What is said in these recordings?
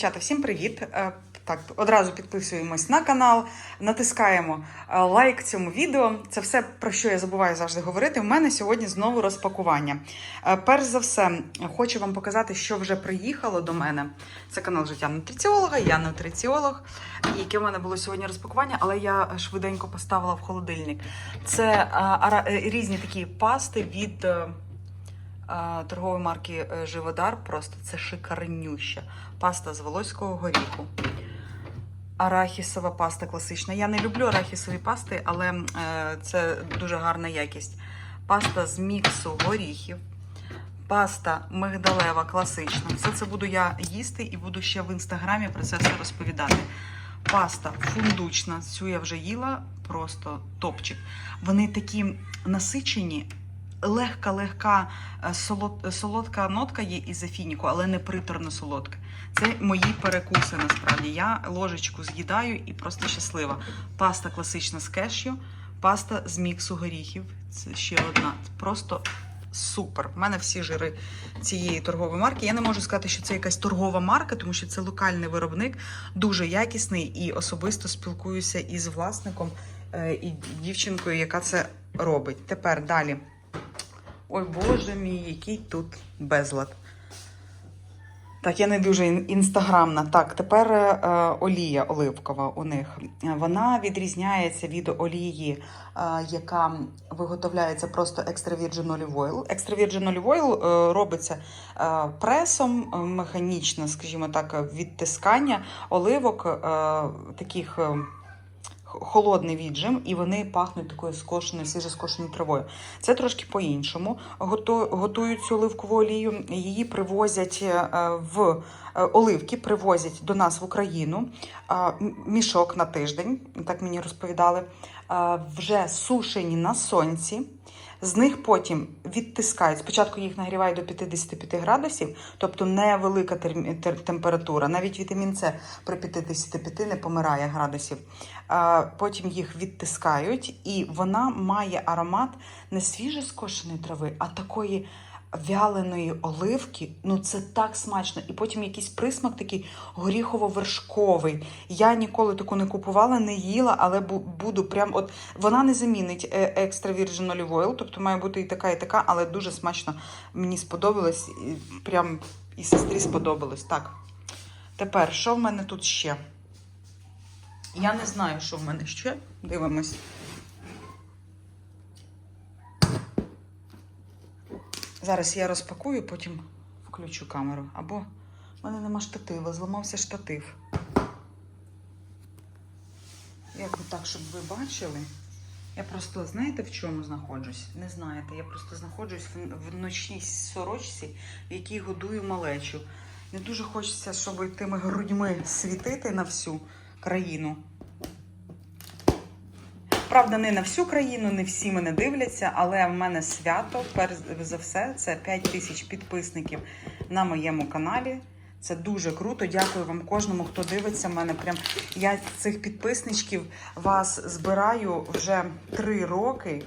Дівчата, всім привіт! Е, Так, одразу підписуємось на канал, натискаємо е, лайк цьому відео. Це все про що я забуваю завжди говорити. У мене сьогодні знову розпакування. Е, Перш за все, хочу вам показати, що вже приїхало до мене. Це канал Життя нутриціолога, я нутриціолог. І яке в мене було сьогодні розпакування, але я швиденько поставила в холодильник. Це ара- е, різні такі пасти від. Торгової марки е, Живодар. Просто це шикарнюща. Паста з волоського горіху. Арахісова паста класична. Я не люблю арахісові пасти, але е, це дуже гарна якість. Паста з міксу горіхів. Паста мигдалева класична. Все це буду я їсти і буду ще в інстаграмі про це все розповідати. Паста фундучна. Цю я вже їла, просто топчик. Вони такі насичені, легка-легка е, солодка нотка є із зафініку, але не приторно солодка. Це мої перекуси насправді. Я ложечку з'їдаю і просто щаслива. Паста класична з кешю, паста з міксу горіхів. Це ще одна. Просто супер. У мене всі жири цієї торгової марки. Я не можу сказати, що це якась торгова марка, тому що це локальний виробник, дуже якісний і особисто спілкуюся із власником е, і дівчинкою, яка це робить. Тепер далі. Ой, боже мій, який тут безлад. Так, я не дуже інстаграмна. Так, тепер е, олія оливкова у них. Вона відрізняється від олії, е, яка виготовляється просто extra virgin olive oil. Extra virgin е, робиться е, пресом, е, механічно, скажімо так, відтискання оливок е, таких. Холодний віджим, і вони пахнуть такою скошеною, свіжоскошеною травою. Це трошки по-іншому. Готу- Готують цю оливкову олію. Її привозять е, в е, оливки, привозять до нас в Україну. Мішок на тиждень, так мені розповідали. Вже сушені на сонці. З них потім відтискають. Спочатку їх нагрівають до 55 градусів, тобто невелика температура. Навіть вітамін С при 55 не помирає градусів. Потім їх відтискають, і вона має аромат не свіже скошеної трави, а такої вяленої оливки. Ну це так смачно. І потім якийсь присмак такий горіхово-вершковий. Я ніколи таку не купувала, не їла, але буду прям от вона не замінить е, екстра virgin olive oil, тобто має бути і така, і така, але дуже смачно мені сподобалось. І прям і сестрі сподобалось. Так. Тепер, що в мене тут ще? Я не знаю, що в мене ще. Дивимось. Зараз я розпакую, потім включу камеру. Або в мене нема штатива, зламався штатив. Як би так, щоб ви бачили. Я просто, знаєте, в чому знаходжусь? Не знаєте, я просто знаходжусь в, ночній сорочці, в якій годую малечу. Не дуже хочеться, щоб тими грудьми світити на всю країну. Правда, не на всю країну, не всі мене дивляться, але в мене свято, перш за все, це 5 тисяч підписників на моєму каналі. Це дуже круто. Дякую вам кожному, хто дивиться мене. Прям я цих підписничків вас збираю вже три роки.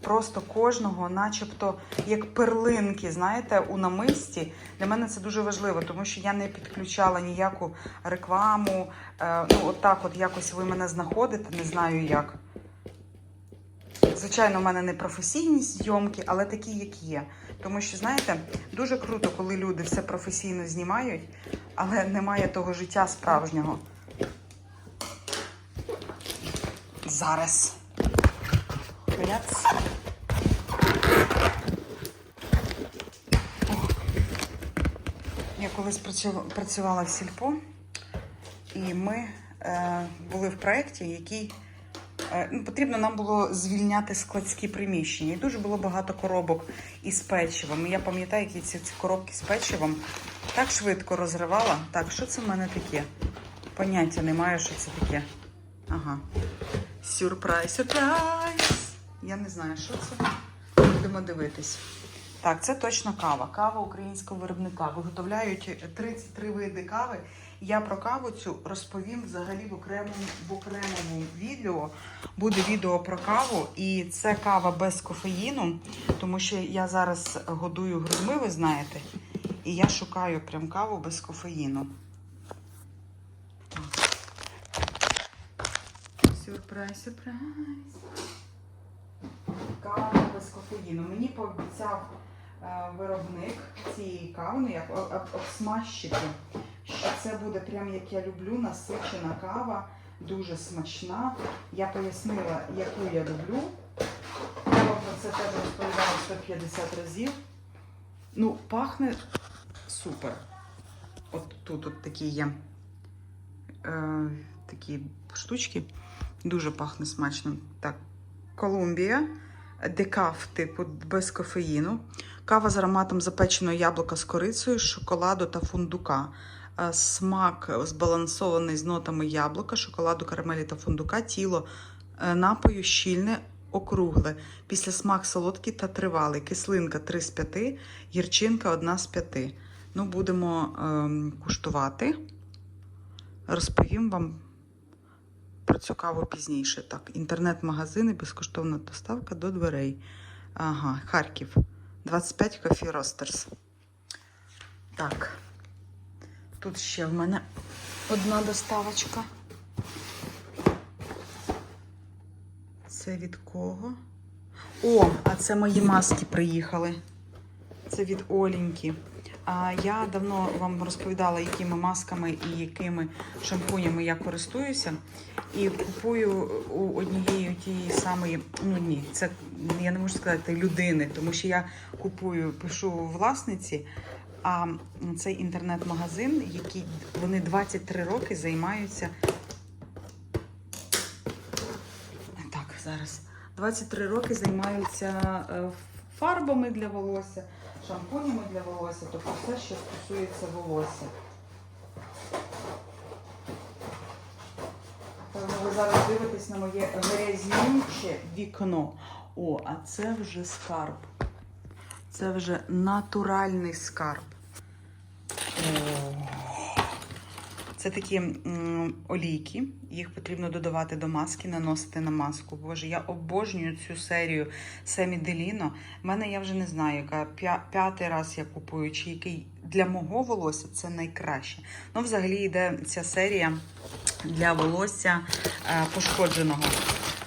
Просто кожного, начебто, як перлинки, знаєте, у намисті. Для мене це дуже важливо, тому що я не підключала ніяку рекламу. Е, ну, от так, от якось ви мене знаходите, не знаю як. Звичайно, в мене не професійні зйомки, але такі, як є. Тому що, знаєте, дуже круто, коли люди все професійно знімають, але немає того життя справжнього. Зараз. Я колись працювала в сільпо, і ми е, були в проєкті, який ну, потрібно нам було звільняти складські приміщення. І дуже було багато коробок із печивом. Я пам'ятаю, які ці, ці коробки з печивом так швидко розривала. Так, що це в мене таке? Поняття немає, що це таке. Ага. Сюрприз, сюрприз! Я не знаю, що це. Будемо дивитись. Так, це точно кава. Кава українського виробника. Виготовляють 33 види кави. Я про каву цю розповім взагалі в окремому в окремому відео. Буде відео про каву, і це кава без кофеїну, тому що я зараз годую грудьми, ви знаєте, і я шукаю прям каву без кофеїну. Сюрприз, сюрприз. Кава без кофеїну. Мені пообіцяв е, виробник цієї кави, ну, як обсмажчики що це буде прям як я люблю, насичена кава, дуже смачна. Я пояснила, яку я люблю. Я про це теж розповідала 150 разів. Ну, пахне супер. От тут от такі є е, такі штучки. Дуже пахне смачно. Так, Колумбія, декаф, типу, без кофеїну. Кава з ароматом запеченого яблука з корицею, шоколаду та фундука. Е, Смак збалансований з нотами яблука, шоколаду, карамелі та фундука. Тіло е, напою щільне, округле. Після смак солодкий та тривалий. Кислинка 3 з 5, гірчинка 1 з 5. Ну, будемо ем, куштувати. Розповім вам про цю каву пізніше. Так, інтернет-магазини, безкоштовна доставка до дверей. Ага, Харків. 25 Coffee Roasters. Так. Тут ще в мене одна доставочка. Це від кого? О, а це мої маски приїхали. Це від Оліньки. А я давно вам розповідала, якими масками і якими шампунями я користуюся. І купую у однієї тієї самої, ну ні, це я не можу сказати людини, тому що я купую, пишу власниці. А цей інтернет-магазин, який вони 23 роки займаються. Так, зараз. 23 роки займаються е, фарбами для волосся, шампунями для волосся, тобто все, що стосується волосся. Ви зараз дивитесь на моє грязнюче вікно. О, а це вже скарб. Це вже натуральний скарб. Це такі м, олійки, їх потрібно додавати до маски, наносити на маску. Боже, я обожнюю цю серію Семі Деліно. В мене я вже не знаю, яка п'ятий раз я купую, чи який для мого волосся це найкраще. Ну, взагалі йде ця серія для волосся е, пошкодженого.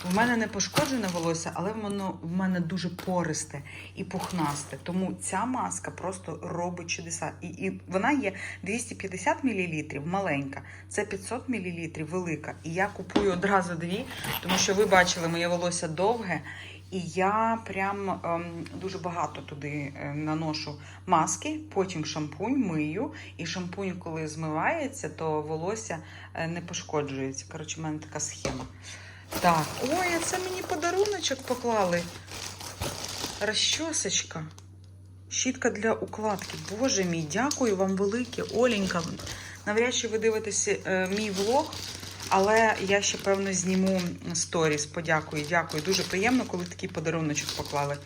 В мене не пошкоджене волосся, але воно в мене дуже пористе і пухнасте. Тому ця маска просто робить чудеса. І, і вона є 250 мл, маленька. Це 500 мл, велика. І я купую одразу дві, тому що ви бачили, моє волосся довге. І я прям ем, дуже багато туди е, наношу маски, потім шампунь мию. І шампунь, коли змивається, то волосся е, не пошкоджується. Коротше, в мене така схема. Так, ой, а це мені подаруночок поклали. Розчосочка. Щітка для укладки. Боже мій, дякую вам велике, Оленька. Навряд чи ви дивитеся е, мій влог, але я ще, певно, зніму сторіс. Подякую, дякую. Дуже приємно, коли такий подаруночок поклали.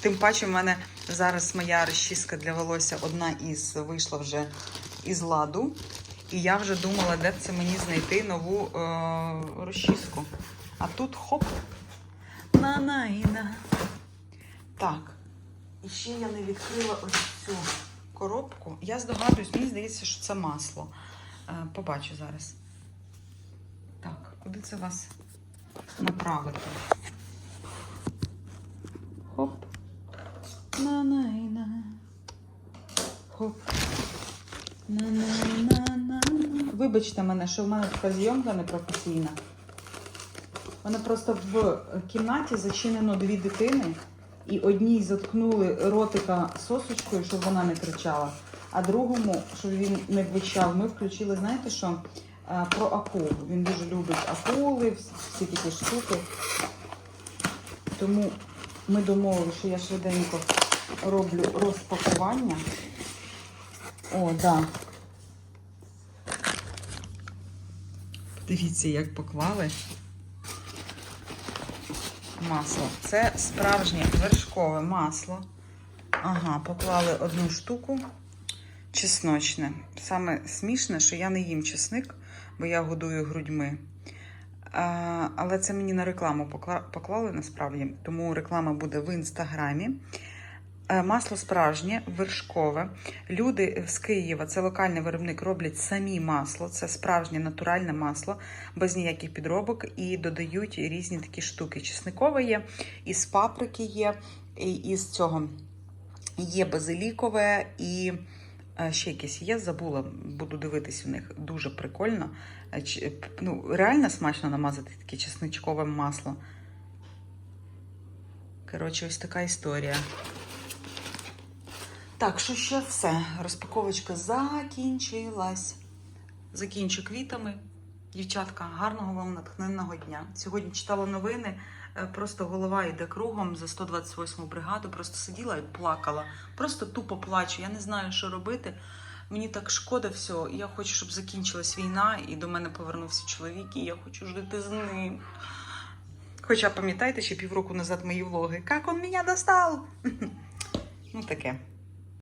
Тим паче, в мене зараз моя розчіска для волосся одна із вийшла вже із ладу. І я вже думала, де це мені знайти нову е, розчіску. А тут хоп. На-на-і-на. Так. І ще я не відкрила ось цю коробку. Я здогадуюсь, мені здається, що це масло. Е, побачу зараз. Так, куди це вас направити? Хоп. На-на-і-на. Хоп. На-на-на-на. Вибачте мене, що в мене така зйомка непрофесійна. Вона просто в кімнаті зачинено дві дитини, і одній заткнули ротика сосочкою, щоб вона не кричала, а другому, щоб він не кричав, ми включили, знаєте що? Е, Про акул. Він дуже любить акули, всі, такі штуки. Тому ми домовилися, що я швиденько роблю розпакування. О, да. Дивіться, як поклали масло. Це справжнє вершкове масло. Ага, поклали одну штуку чесночне. Саме смішне, що я не їм чесник, бо я годую грудьми. А, але це мені на рекламу поклали насправді, тому реклама буде в інстаграмі. Е, Масло справжнє, вершкове. Люди з Києва, це локальний виробник, роблять самі масло. Це справжнє натуральне масло, без ніяких підробок, і додають різні такі штуки. Чесникове є, із паприки є, і із цього є базилікове і е, ще якесь є, забула, буду дивитись у них. Дуже прикольно. Е, Ну, реально смачно намазати таке чесничкове масло. Коротше, ось така історія. Так, що ще все? Розпаковочка закінчилась. Закінчу квітами. Дівчатка, гарного вам натхненного дня. Сьогодні читала новини, е, просто голова йде кругом за 128 бригаду. Просто сиділа і плакала. Просто тупо плачу. Я не знаю, що робити. Мені так шкода всього. Я хочу, щоб закінчилась війна, і до мене повернувся чоловік, і я хочу жити з ним. Хоча пам'ятаєте, ще півроку назад мої влоги. Як він мене достав? Ну таке.